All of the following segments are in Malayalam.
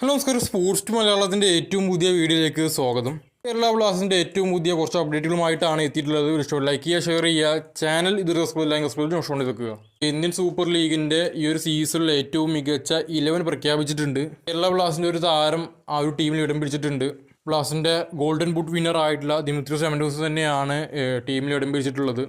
ഹലോ നമസ്കാരം. സ്പോർട്സ് മലയാളത്തിന്റെ ഏറ്റവും പുതിയ വീഡിയോയിലേക്ക് സ്വാഗതം. കേരള ബ്ലാസ്റ്റിന്റെ ഏറ്റവും പുതിയ കുറച്ച് അപ്ഡേറ്റുകളുമായിട്ടാണ് എത്തിയിട്ടുള്ളത്. ഇഷ്ടം ലൈക്ക് ചെയ്യുക ഷെയർ ചെയ്യുക. ചാനൽ ഇത് റെസ്പോയിൽ റെസ്പോയിൽ നോട്ട് വെക്കുക ഇന്ത്യൻ സൂപ്പർ ലീഗിന്റെ ഈ ഒരു സീസണിൽ ഏറ്റവും മികച്ച ഇലവൻ പ്രഖ്യാപിച്ചിട്ടുണ്ട്. കേരള ബ്ലാസ്റ്റിന്റെ ഒരു താരം ആ ഒരു ടീമിൽ ഇടം പിടിച്ചിട്ടുണ്ട്. ബ്ലാസ്റ്റിന്റെ ഗോൾഡൻ ബൂട്ട് വിന്നർ ആയിട്ടുള്ള ദിമിത്രി സെമൻഡോസ് തന്നെയാണ് ടീമിൽ ഇടം പിടിച്ചിട്ടുള്ളത്.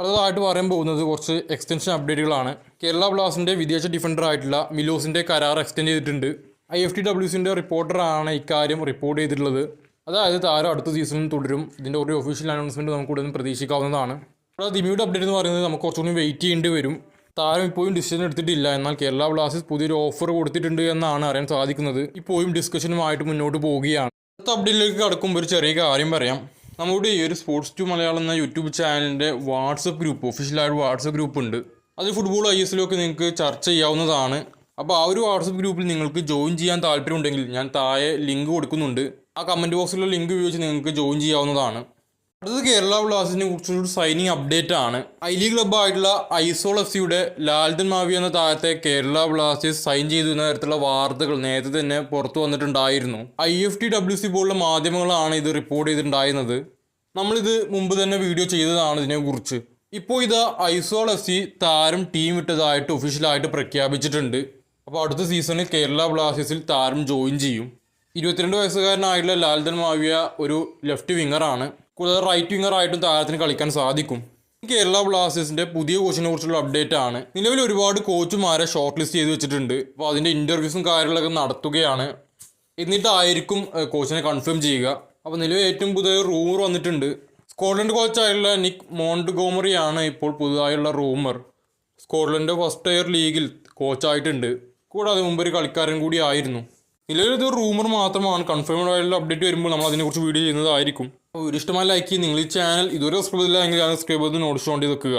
അടുത്തതായിട്ട് പറയാൻ പോകുന്നത് കുറച്ച് എക്സ്റ്റൻഷൻ അപ്ഡേറ്റുകളാണ് കേരള ബ്ലാസ്റ്റിന്റെ വിദേശ ഡിഫൻഡർ ആയിട്ടുള്ള മിലോസിന്റെ കരാർ എക്സ്റ്റെൻഡ് ചെയ്തിട്ടുണ്ട്. ഐ എഫ് ടി ഡബ്ല്യുസിന്റെ റിപ്പോർട്ടറാണ് ഇക്കാര്യം റിപ്പോർട്ട് ചെയ്തിട്ടുള്ളത്. അതായത് താരം അടുത്ത സീസണും തുടരും. ഇതിന്റെ ഒരു ഒഫീഷ്യൽ അനൗൺസ്മെന്റ് നമുക്ക് ഉടൻ പ്രതീക്ഷിക്കാവുന്നതാണ്. അപ്പോൾ ദിമിയുടെ അപ്ഡേറ്റ് എന്ന് പറയുന്നത് നമുക്ക് കുറച്ചുകൂടി വെയിറ്റ് ചെയ്യേണ്ടി വരും. താരം ഇപ്പോഴും ഡിസിഷൻ എടുത്തിട്ടില്ല. എന്നാൽ കേരള ബ്ലാസ്റ്റേഴ്സ് പുതിയൊരു ഓഫർ കൊടുത്തിട്ടുണ്ട് എന്നാണ് അറിയാൻ സാധിക്കുന്നത്. ഇപ്പോഴും ഡിസ്കഷനുമായിട്ട് മുന്നോട്ട് പോവുകയാണ്. അടുത്ത അപ്ഡേറ്റിലേക്ക് കടക്കുമ്പോൾ ഒരു ചെറിയ കാര്യം പറയാം. നമ്മുടെ ഈ ഒരു സ്പോർട്സ് ടു മലയാളം എന്ന യൂട്യൂബ് ചാനലിന്റെ വാട്സപ്പ് ഗ്രൂപ്പ് ഒഫീഷ്യലായിട്ട് വാട്സപ്പ് ഗ്രൂപ്പ് ഉണ്ട്. അത് ഫുട്ബോൾ ഐ എസ് ഒക്കെ നിങ്ങൾക്ക് ചർച്ച ചെയ്യാവുന്നതാണ്. അപ്പോൾ ആ ഒരു വാട്സപ്പ് ഗ്രൂപ്പിൽ നിങ്ങൾക്ക് ജോയിൻ ചെയ്യാൻ താല്പര്യമുണ്ടെങ്കിൽ ഞാൻ താഴെ ലിങ്ക് കൊടുക്കുന്നുണ്ട്. ആ കമന്റ് ബോക്സിലുള്ള ലിങ്ക് ഉപയോഗിച്ച് നിങ്ങൾക്ക് ജോയിൻ ചെയ്യാവുന്നതാണ്. അടുത്തത് കേരള ബ്ലാസ്റ്റേഴ്സിനെ കുറിച്ചുള്ള സൈനിങ് അപ്ഡേറ്റ് ആണ്. ഐ ലീഗ് ക്ലബ്ബായിട്ടുള്ള ഐസോൾ എഫ് സിയുടെ ലാൽദൻ മാവി എന്ന താരത്തെ കേരള ബ്ലാസ്റ്റേഴ്സ് സൈൻ ചെയ്തു എന്ന തരത്തിലുള്ള വാർത്തകൾ നേരത്തെ തന്നെ പുറത്തു വന്നിട്ടുണ്ടായിരുന്നു. I F T W C പോലുള്ള മാധ്യമങ്ങളാണ് ഇത് റിപ്പോർട്ട് ചെയ്തിട്ടുണ്ടായിരുന്നത്. നമ്മളിത് മുമ്പ് തന്നെ വീഡിയോ ചെയ്തതാണ് ഇതിനെക്കുറിച്ച്. ഇപ്പോൾ ഇത് ഐസോൾ എഫ് സി താരം ടീം വിട്ടതായിട്ട് ഒഫീഷ്യലായിട്ട് പ്രഖ്യാപിച്ചിട്ടുണ്ട്. അപ്പോൾ അടുത്ത സീസണിൽ കേരള ബ്ലാസ്റ്റേഴ്സിൽ താരം ജോയിൻ ചെയ്യും. ഇരുപത്തിരണ്ട് വയസ്സുകാരനായിട്ടുള്ള ലാൽദൻ മാവിയ ഒരു ലെഫ്റ്റ് വിങ്ങറാണ്. കൂടാതെ റൈറ്റ് വിങ്ങറായിട്ടും താരത്തിന് കളിക്കാൻ സാധിക്കും. കേരള ബ്ലാസ്റ്റേഴ്സിന്റെ പുതിയ കോച്ചിനെ കുറിച്ചുള്ള അപ്ഡേറ്റ് ആണ്. നിലവിൽ ഒരുപാട് കോച്ചുമാരെ ഷോർട്ട് ലിസ്റ്റ് ചെയ്ത് വെച്ചിട്ടുണ്ട്. അപ്പോൾ അതിന്റെ ഇന്റർവ്യൂസും കാര്യങ്ങളൊക്കെ നടത്തുകയാണ്. എന്നിട്ടായിരിക്കും കോച്ചിനെ കൺഫേം ചെയ്യുക. അപ്പോൾ നിലവിൽ ഏറ്റവും പുതിയ റൂമർ വന്നിട്ടുണ്ട്. സ്കോട്ട്ലൻഡ് കോച്ചായുള്ള നിക് മോണ്ട് ഗോമറിയാണ് ഇപ്പോൾ പുതുതായുള്ള റൂമർ സ്കോട്ട്ലൻഡ് ഫസ്റ്റ് ഇയർ ലീഗിൽ കോച്ചായിട്ടുണ്ട് കൂടാതെ മുമ്പ് ഒരു കളിക്കാരൻ കൂടി ആയിരുന്നു. നിലവിൽ ഇത് റൂമർ മാത്രമാണ്. കൺഫേംഡ് ആയിട്ടുള്ള അപ്ഡേറ്റ് വരുമ്പോൾ നമ്മൾ അതിനെക്കുറിച്ച് വീഡിയോ ചെയ്യുന്നതായിരിക്കും. ഒരു ഇഷ്ടമായ ലൈക്ക് നിങ്ങൾ ഈ ചാനൽ ഇതുവരെ സബ്സ്ക്രൈബ് ചെയ്തില്ല എങ്കിൽ ചാനൽ സബ്സ്ക്രൈബ് ചെയ്ത് നോട്ടിച്ച് ചെയ്ത് വെക്കുക.